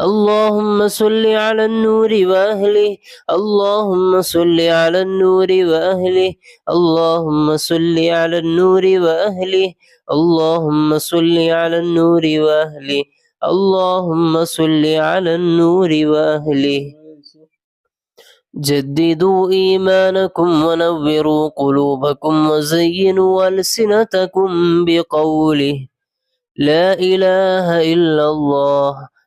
اللهم صل على النور وأهله. اللهم صل على النور وأهله. اللهم صل على النور وأهله. اللهم صل على النور وأهله. اللهم صل على النور وأهله. جددوا إيمانكم ونوروا قلوبكم وزينوا ألسنتكم بقوله لا إله إلا الله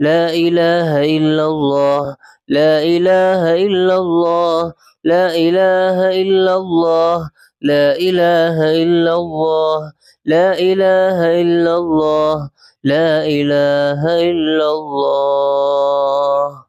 لا إله إلا الله لا إله إلا الله لا إله إلا الله لا إله إلا الله لا إله إلا الله لا إله إلا الله.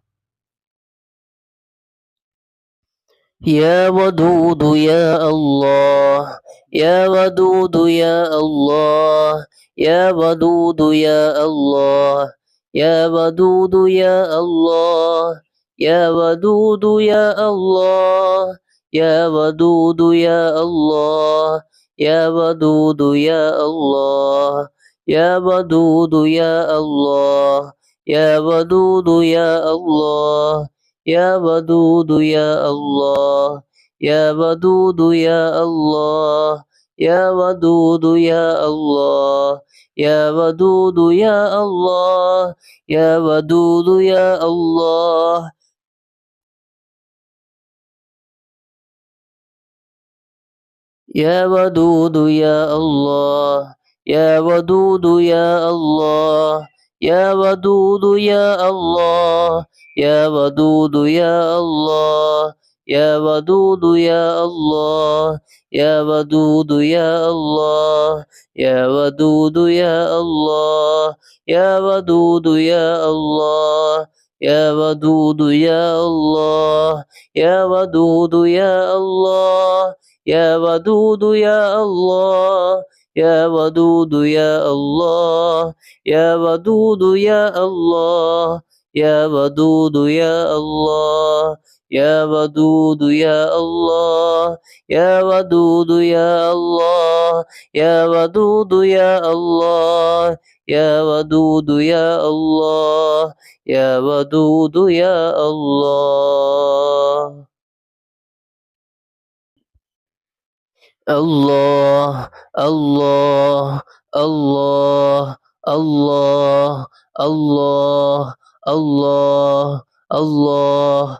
يا ودود يا الله يا ودود يا الله يا ودود يا الله يا ودود يا الله يا ودود يا الله يا ودود يا الله يا ودود يا الله يا ودود يا الله يا ودود يا الله يا ودود يا الله يا ودود يا الله يا ودود يا الله يا ودود يا الله يا ودود يا الله. يا ودود يا الله يا ودود يا الله يا ودود يا الله يا ودود يا الله. يا ودود يا الله يا ودود يا الله يا ودود يا الله يا ودود يا الله يا ودود يا الله يا ودود يا الله يا ودود يا الله يا ودود يا الله يا ودود يا الله يا ودود يا الله يا ودود يا الله يا ودود يا الله يا ودود يا الله يا ودود يا الله يا ودود يا الله. الله الله الله الله الله الله الله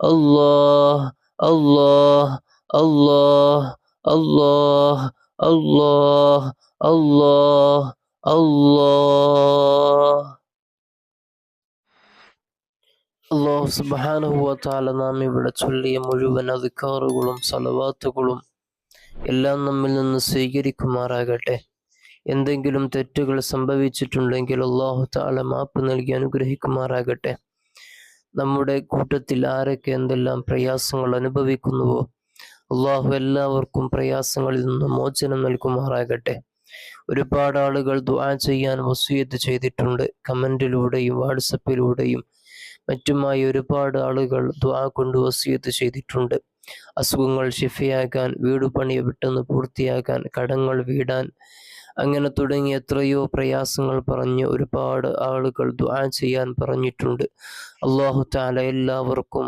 الله الله الله الله الله الله الله അള്ളാഹു സുബാനുഭവത്താല നാം ഇവിടെ ചൊല്ലിയ മുഴുവൻ അധികാറുകളും സലവാത്തുകളും എല്ലാം നമ്മിൽ നിന്ന് സ്വീകരിക്കുമാറാകട്ടെ എന്തെങ്കിലും തെറ്റുകൾ സംഭവിച്ചിട്ടുണ്ടെങ്കിൽ അള്ളാഹു താല മാപ്പ് നൽകി അനുഗ്രഹിക്കുമാറാകട്ടെ നമ്മുടെ കൂട്ടത്തിൽ ആരൊക്കെ എന്തെല്ലാം പ്രയാസങ്ങൾ അനുഭവിക്കുന്നുവോ? അള്ളാഹു എല്ലാവർക്കും പ്രയാസങ്ങളിൽ നിന്ന് മോചനം നൽകുമാറാകട്ടെ. ഒരുപാട് ആളുകൾ ദുആ ചെയ്യാൻ വസൂയത്ത് ചെയ്തിട്ടുണ്ട്. കമന്റിലൂടെയും വാട്സപ്പിലൂടെയും മറ്റുമായി ഒരുപാട് ആളുകൾ ദുആ കൊണ്ട് വസൂയത്ത് ചെയ്തിട്ടുണ്ട്. അസുഖങ്ങൾ ഷിഫയാകാൻ വീടുപണി പെട്ടെന്ന് പൂർത്തിയാക്കാൻ കടങ്ങൾ വീടാൻ അങ്ങനെ തുടങ്ങി എത്രയോ പ്രയാസങ്ങൾ പറഞ്ഞ് ഒരുപാട് ആളുകൾ ദുആ ചെയ്യാൻ പറഞ്ഞിട്ടുണ്ട്. അള്ളാഹു താല എല്ലാവർക്കും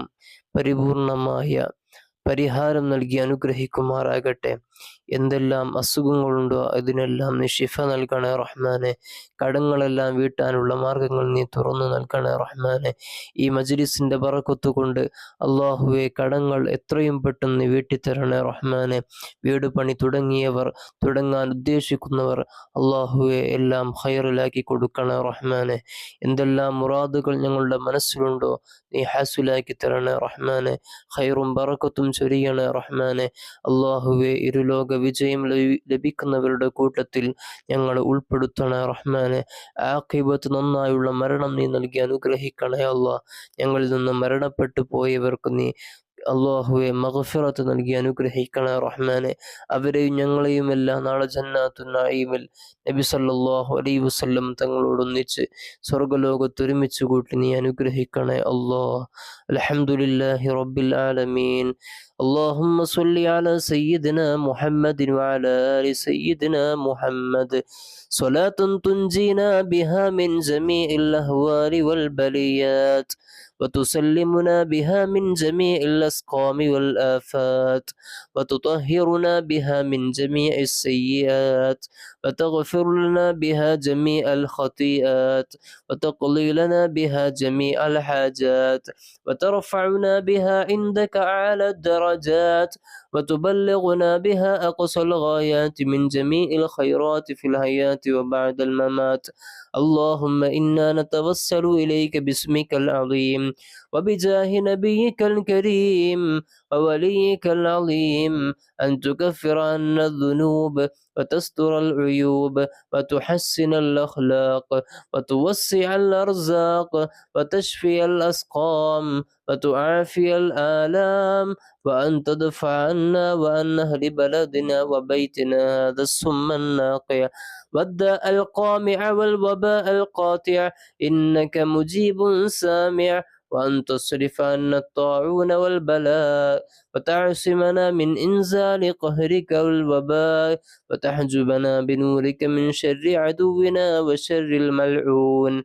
പരിപൂർണമായ പരിഹാരം നൽകി അനുഗ്രഹിക്കുമാറാകട്ടെ. എന്തെല്ലാം അസുഖങ്ങളുണ്ടോ അതിനെല്ലാം നീ ഷിഫ നൽകണേ റഹ്മാനെ. കടങ്ങളെല്ലാം വീട്ടാനുള്ള മാർഗങ്ങൾ നീ തുറന്നു നൽകണേ റഹ്മാനെ. ഈ മജ്ലിസിന്റെ പറക്കൊത്തുകൊണ്ട് അള്ളാഹുവെ കടങ്ങൾ എത്രയും പെട്ടെന്ന് വീട്ടിത്തരണേ റഹ്മാനെ. വീട് പണി തുടങ്ങിയവർ തുടങ്ങാൻ ഉദ്ദേശിക്കുന്നവർ അള്ളാഹുവെ എല്ലാം ഹൈറിലാക്കി കൊടുക്കണേ റഹ്മാനെ. എന്തെല്ലാം മുറാദുകൾ ഞങ്ങളുടെ മനസ്സിലുണ്ടോ നീ ഹാസുലാക്കി തരണേ റഹ്മാനെ. ഹൈറും പറക്കത്തും ചൊരിയണേ റഹ്മാനെ. അള്ളാഹുവെ ഇരുലോക വിജയം ലഭിക്കുന്നവരുടെ കൂട്ടത്തിൽ ഞങ്ങൾ ഉൾപ്പെടുത്തണേ. റഹ്മാനെ ആഖിബത്ത് നന്നായുള്ള മരണം നീ നൽകി അനുഗ്രഹിക്കണേ അല്ല ഞങ്ങളിൽ നിന്ന് മരണപ്പെട്ടു പോയവർക്ക് നീ അള്ളാഹുവെ മഹഫിറത്ത് നൽകി അനുഗ്രഹിക്കണ. റഹ്മാനെ അവരെയും ഞങ്ങളെയും എല്ലാം നാളെ ജന്നാത്തു നായിമിൽ നബി സല്ലല്ലാഹു അലൈഹി വസല്ലം തങ്ങളോടൊന്നിച്ച് സ്വർഗലോകത്ത് ഒരുമിച്ച് കൂട്ടി നീ അനുഗ്രഹിക്കണേ അള്ളാഹ് അലഹമുല്ലാഹി റബ്ബിൽ ആലമീൻ. اللهم صل على سيدنا محمد وعلى آل سيدنا محمد. صلاة تنجينا بها من جميع الأهوال والبليات وتسلمنا بها من جميع الأسقام والآفات وتطهرنا بها من جميع السيئات وتغفر لنا بها جميع الخطيئات وتقضي لنا بها جميع الحاجات وترفعنا بها عندك أعلى الدرجات وتبلغنا بها أقصى الغايات من جميع الخيرات في الحياة وبعد الممات. اللهم إنا نتوسل إليك باسمك العظيم وبجاه نبيك الكريم ووليك العظيم أن تكفر عنا الذنوب وتستر العيوب وتحسن الأخلاق وتوسع الأرزاق وتشفي الأسقام وتعافي الآلام وأن تدفع عنا وأن أهل بلدنا وبيتنا هذا السم الناقع. والداء القامع والوباء القاطع إنك مجيب سامع. وأن تصرف عنا الطاعون والبلاء وتعصمنا من إنزال قهرك والوباء. وتحجبنا بنورك من شر عدونا وشر الملعون.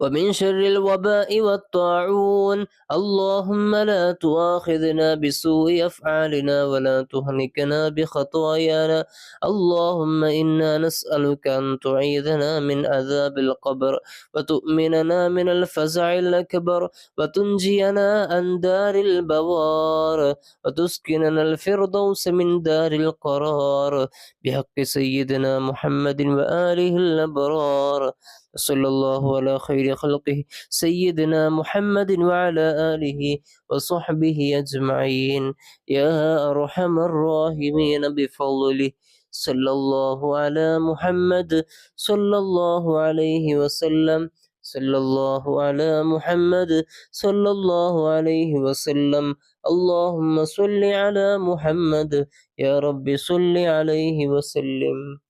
ومن شر الوباء والطاعون. اللهم لا تؤاخذنا بسوء أفعالنا ولا تهلكنا بخطايانا. اللهم إنا نسألك أن تعيذنا من عذاب القبر وتؤمننا من الفزع الأكبر وتنجينا عن دار البوار وتسكننا الفردوس من دار القرار بحق سيدنا محمد وآله الأبرار. صلى الله على خير خلقه سيدنا محمد وعلى آله وصحبه أجمعين. يا أرحم الراحمين بفضله صلى الله على محمد صلى الله عليه وسلم. صلى الله على محمد صلى الله عليه وسلم. اللهم صل على محمد يا رب صل عليه وسلم.